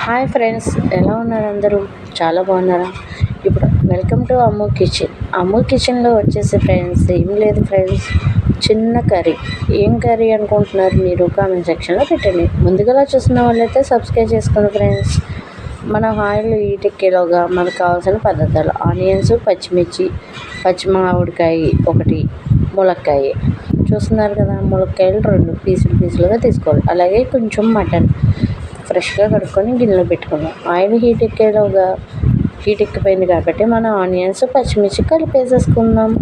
Hi friends ఎలా ఉన్నారు అందరూ? చాలా బాగున్నారా? ఇప్పుడు welcome to Ammu kitchen. Ammu కిచెన్లో వచ్చేసి ఫ్రెండ్స్ ఏం లేదు ఫ్రెండ్స్ చిన్న కర్రీ. ఏం కర్రీ అనుకుంటున్నారు మీరు? కామెంట్ సెక్షన్లో పెట్టండి. ముందుగా చూస్తున్న వాళ్ళైతే సబ్స్క్రైబ్ చేసుకోండి ఫ్రెండ్స్. మన ఆయిల్ ఈటెక్కేలోగా మనకు కావాల్సిన పదార్థాలు. ఆనియన్స్ పచ్చిమిర్చి పచ్చిమామిడికాయ ఒకటి ములక్కాయ. చూస్తున్నారు కదా ములక్కాయలు రెండు. పీసులు పీసులుగా తీసుకోవాలి. అలాగే కొంచెం మటన్. ఫ్రెష్గా కడుక్కొని గిన్నెలో పెట్టుకున్నాం. ఆయిల్ హీట్ ఎక్కేలోగా హీట్ ఎక్కిపోయింది కాబట్టి మనం ఆనియన్స్ పచ్చిమిర్చి కలిపేసేసుకుందాం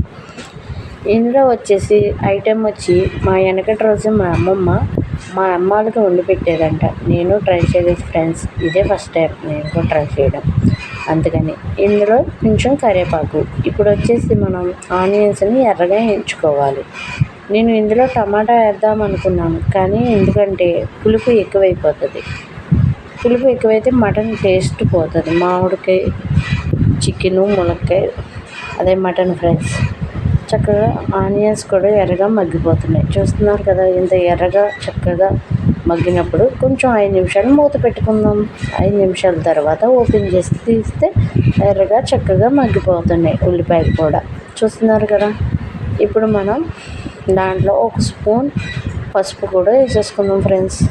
ఇందులో వచ్చేసి ఐటెం వచ్చి మా వెనకటి రోజు మా అమ్మమ్మ మా అమ్మాలకి వండి పెట్టేదంట. నేను ట్రై చేయలేదు ఫ్రెండ్స్. ఇదే ఫస్ట్ టైం నేను కూడా ట్రై చేయడం. అందుకని ఇందులో కొంచెం కరివేపాకు. ఇప్పుడు వచ్చేసి మనం ఆనియన్స్ని ఎర్రగా ఎంచుకోవాలి. నేను ఇందులో టమాటా వేద్దాం అనుకున్నాను. కానీ ఎందుకంటే పులుపు ఎక్కువైపోతుంది. పులుపు ఎక్కువైతే మటన్ టేస్ట్ పోతుంది. మామిడికాయ చికెను ములక్కాయ అదే మటన్ ఫ్రైస్. చక్కగా ఆనియన్స్ కూడా ఎర్రగా మగ్గిపోతున్నాయి. చూస్తున్నారు కదా ఇంత ఎర్రగా చక్కగా మగ్గినప్పుడు కొంచెం ఐదు నిమిషాలు మూత పెట్టుకుందాం. ఐదు నిమిషాల తర్వాత ఓపెన్ చేసి తీస్తే ఎర్రగా చక్కగా మగ్గిపోతున్నాయి ఉల్లిపాయలు కూడా. చూస్తున్నారు కదా ఇప్పుడు మనం దాంట్లో ఒక స్పూన్ పసుపు కూడా వేసేసుకుందాం ఫ్రెండ్స్.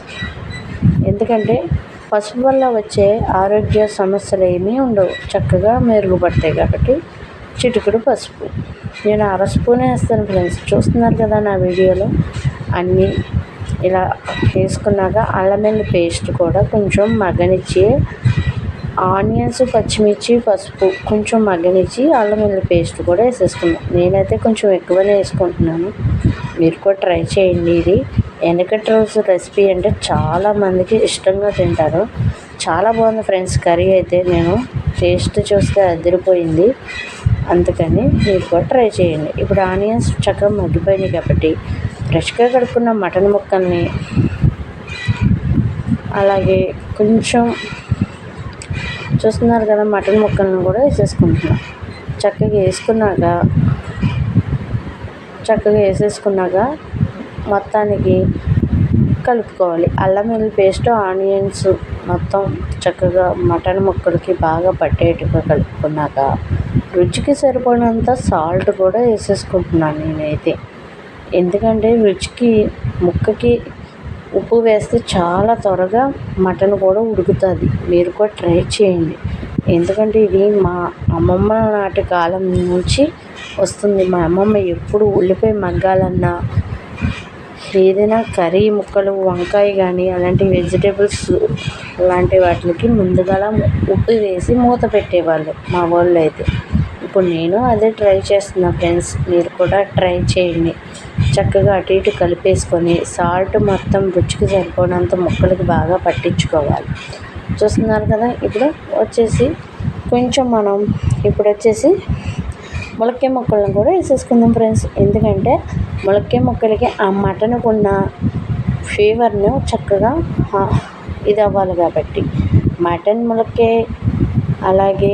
ఎందుకంటే పసుపు వల్ల వచ్చే ఆరోగ్య సమస్యలు ఏమీ ఉండవు. చక్కగా మెరుగుపడతాయి కాబట్టి చిటికెడు పసుపు. నేను అర వేస్తాను ఫ్రెండ్స్. చూస్తున్నారు కదా నా వీడియోలో? అన్నీ ఇలా వేసుకున్నాక అల్లం వెల్లి పేస్ట్ కూడా కొంచెం మగ్గనిచ్చి ఆనియన్స్ పచ్చిమిర్చి పసుపు కొంచెం మగ్గనిచ్చి అల్లం పేస్ట్ కూడా వేసేసుకున్నాను నేనైతే కొంచెం ఎక్కువనే వేసుకుంటున్నాను. మీరు కూడా ట్రై చేయండి ఇది. వెనకటి రోజు రెసిపీ అంటే చాలామందికి ఇష్టంగా తింటారు. చాలా బాగుంది ఫ్రెండ్స్ కర్రీ అయితే నేను టేస్ట్ చూస్తే అదిరిపోయింది. అందుకని మీరు కూడా ట్రై చేయండి. ఇప్పుడు ఆనియన్స్ చక్కగా మగ్గిపోయినాయి కాబట్టి ఫ్రెష్గా కడుక్కున్న మటన్ ముక్కల్ని అలాగే కొంచెం చూస్తున్నారు కదా మటన్ ముక్కలను కూడా వేసేసుకుంటున్నాను చక్కగా వేసుకున్నాక చక్కగా వేసేసుకున్నాక మొత్తానికి కలుపుకోవాలి. అల్లం వెల్లుల్లి పేస్ట్ ఆనియన్స్ మొత్తం చక్కగా మటన్ ముక్కలకి బాగా పట్టేట్టుగా కలుపుకున్నాక రుచికి సరిపడినంత సాల్ట్ కూడా వేసేసుకుంటున్నాను నేనైతే. ఎందుకంటే రుచికి ముక్కకి ఉప్పు వేస్తే చాలా త్వరగా మటన్ కూడా ఉడుకుతుంది. మీరు కూడా ట్రై చేయండి. ఎందుకంటే ఇది మా అమ్మమ్మ నాటి కాలం నుంచి వస్తుంది. మా అమ్మమ్మ ఎప్పుడు ఉల్లిపాయ మగ్గాలన్నా ఏదైనా కర్రీ ముక్కలు వంకాయ కానీ అలాంటి వెజిటేబుల్స్ లాంటి వాటికి ముందుగా ఉప్పు వేసి మూత పెట్టేవాళ్ళు మా వాళ్ళు అయితే ఇప్పుడు నేను అదే ట్రై చేస్తున్నా ఫ్రెండ్స్. మీరు కూడా ట్రై చేయండి. చక్కగా అటు ఇటు కలిపేసుకొని సాల్ట్ మొత్తం రుచికి సరిపోయినంత ముక్కలకి బాగా పట్టించుకోవాలి. చూస్తున్నారు కదా? ఇప్పుడు వచ్చేసి కొంచెం మనం ఇప్పుడు వచ్చేసి ములక్కాయ ముక్కలను కూడా వేసేసుకుందాం ఫ్రెండ్స్ ఎందుకంటే ములక్కాయ ముక్కలకి ఆ మటన్కు ఉన్న చక్కగా ఇది అవ్వాలి కాబట్టి. మటన్ ములక్కాయ అలాగే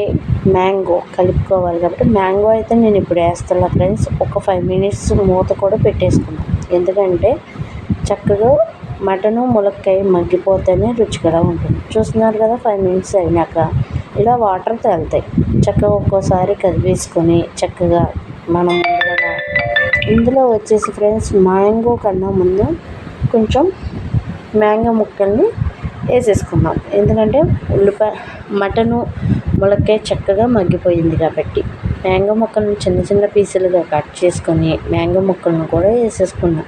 మ్యాంగో కలుపుకోవాలి కాబట్టి మ్యాంగో అయితే నేను ఇప్పుడు వేస్తాను ఫ్రెండ్స్ ఒక ఫైవ్ మినిట్స్ మూత కూడా పెట్టేసుకున్నాను ఎందుకంటే చక్కగా మటను ములక్కాయ మగ్గిపోతేనే రుచిగా ఉంటుంది. చూస్తున్నారు కదా ఫైవ్ మినిట్స్ అయినాక. ఇలా వాటర్ తేలుతాయి. చక్కగా ఒక్కోసారి కదిపేసుకొని చక్కగా మనం ఇందులో వచ్చేసి ఫ్రెండ్స్ మ్యాంగో కన్నా ముందు కొంచెం మ్యాంగో ముక్కల్ని వేసేసుకున్నాం ఎందుకంటే ఉల్లిపాయ మటను ములక్కాయ చక్కగా మగ్గిపోయింది కాబట్టి. మ్యాంగో ముక్కలను చిన్న చిన్న పీసులుగా కట్ చేసుకొని మ్యాంగో ముక్కలను కూడా వేసేసుకున్నాం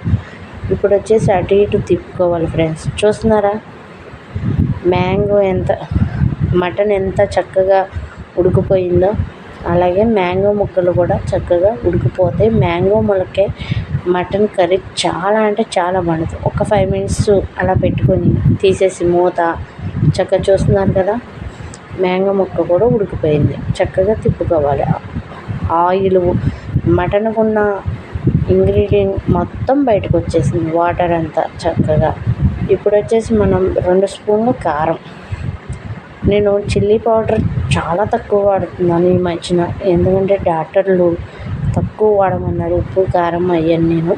ఇప్పుడు వచ్చేసి అటు ఇటు తిప్పుకోవాలి ఫ్రెండ్స్. చూస్తున్నారా? మ్యాంగో ఎంత మటన్ ఎంత చక్కగా ఉడికిపోయిందో అలాగే మ్యాంగో ముక్కలు కూడా చక్కగా ఉడికిపోతాయి మ్యాంగో ములక్కాయ మటన్ కర్రీ చాలా అంటే చాలా బాగుంటుంది. ఒక ఫైవ్ మినిట్స్ అలా పెట్టుకొని తీసేసి మూత చక్కగా చూస్తున్నారు కదా మ్యాంగో ముక్క కూడా ఉడికిపోయింది. చక్కగా తిప్పుకోవాలి. ఆయిల్ మటన్కున్న ఇంగ్రీడియంట్ మొత్తం బయటకు వచ్చేసింది. వాటర్ అంతా చక్కగా. ఇప్పుడు వచ్చేసి మనం రెండు స్పూన్లు కారం. నేను చిల్లీ పౌడర్ చాలా తక్కువ వాడుతున్నాను ఈ మధ్యన. ఎందుకంటే డాక్టర్లు తక్కువ వాడమన్నారు. ఉప్పు కారం అవన్నీ నేను.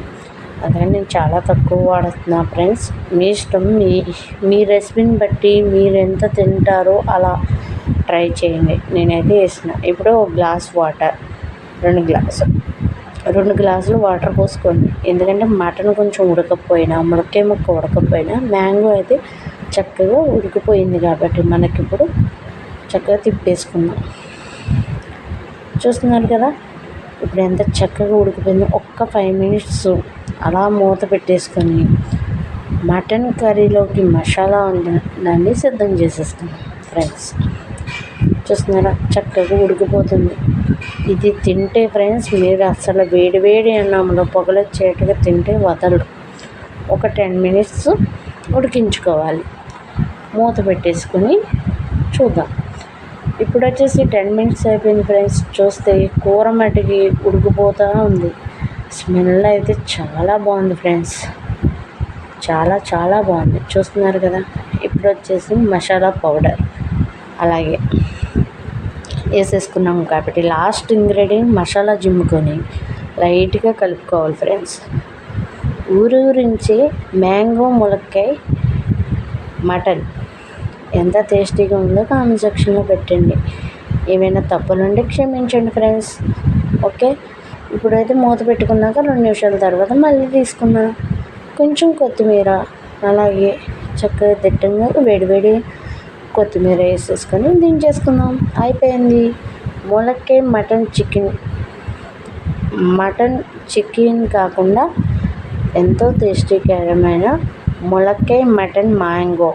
అందుకని నేను చాలా తక్కువ వాడుతున్నా ఫ్రెండ్స్. మీ ఇష్టం మీ మీ రెసిపీని బట్టి మీరు ఎంత తింటారో అలా ట్రై చేయండి. నేనైతే వేసిన ఇప్పుడు ఒక గ్లాస్ వాటర్ రెండు గ్లాసు రెండు గ్లాసులు వాటర్ పోసుకోండి. ఎందుకంటే మటన్ కొంచెం ఉడకపోయినా ముడకే ముక్క ఉడకపోయినా మ్యాంగో అయితే చక్కగా ఉడికిపోయింది కాబట్టి మనకి ఇప్పుడు చక్కగా తిప్పేసుకుందాం. చూస్తున్నారు కదా? ఇప్పుడు ఎంత చక్కగా ఉడికిపోయిందో ఒక్క ఫైవ్ మినిట్స్ అలా మూత పెట్టేసుకొని మటన్ కర్రీలోకి మసాలా దాన్ని సిద్ధం చేసేసుకున్నాం ఫ్రెండ్స్. చూస్తున్నారా? చక్కగా ఉడికిపోతుంది. ఇది తింటే ఫ్రెండ్స్ మీరు అసలు వేడి వేడి అన్నంలో పొగలొచ్చేట్టుగా తింటే వదలరు. ఒక టెన్ మినిట్స్ ఉడికించుకోవాలి. మూత పెట్టేసుకొని చూద్దాం. ఇప్పుడు వచ్చేసి టెన్ మినిట్స్ అయిపోయింది ఫ్రెండ్స్ చూస్తే కూర మటుకి ఉడికిపోతూ ఉంది. స్మెల్ అయితే చాలా బాగుంది ఫ్రెండ్స్ చాలా చాలా బాగుంది. చూస్తున్నారు కదా? ఇప్పుడు వచ్చేసి మసాలా పౌడర్ అలాగే వేసేసుకున్నాం కాబట్టి లాస్ట్ ఇంగ్రీడియంట్ మసాలా జిమ్ముకొని లైట్గా కలుపుకోవాలి ఫ్రెండ్స్ ఊరూరించి మ్యాంగో ములక్కాయ మటన్. ఎంత టేస్టీగా ఉందో కామెంట్ సెక్షన్లో పెట్టండి. ఏమైనా తప్పులుంటే క్షమించండి ఫ్రెండ్స్. ఓకే? ఇప్పుడైతే మూత పెట్టుకున్నాక రెండు నిమిషాల తర్వాత మళ్ళీ తీసుకున్నాను కొంచెం కొత్తిమీర అలాగే చక్కగా తిట్టంగా వేడివేడి కొత్తిమీర వేసేసుకొని దించేసుకుందాం. అయిపోయింది. ములక్కాయ మటన్ చికెన్. మటన్ చికెన్ కాకుండా ఎంతో టేస్టీకరమైన ములక్కాయ మటన్ మ్యాంగో.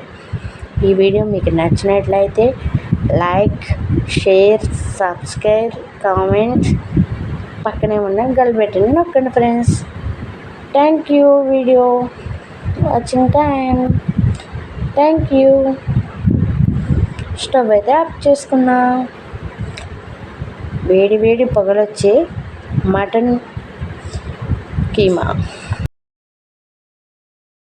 ఈ వీడియో మీకు నచ్చినట్లయితే లైక్ షేర్ సబ్స్క్రైబ్ కామెంట్. పక్కనే ఉన్న గల్ బటన్ నొక్కండి friends. Thank you video. Watching time. Thank you. Stove అయితే ఆఫ్ చేసుకున్నా. వేడి వేడి పొగలొచ్చే మటన్ కీమా.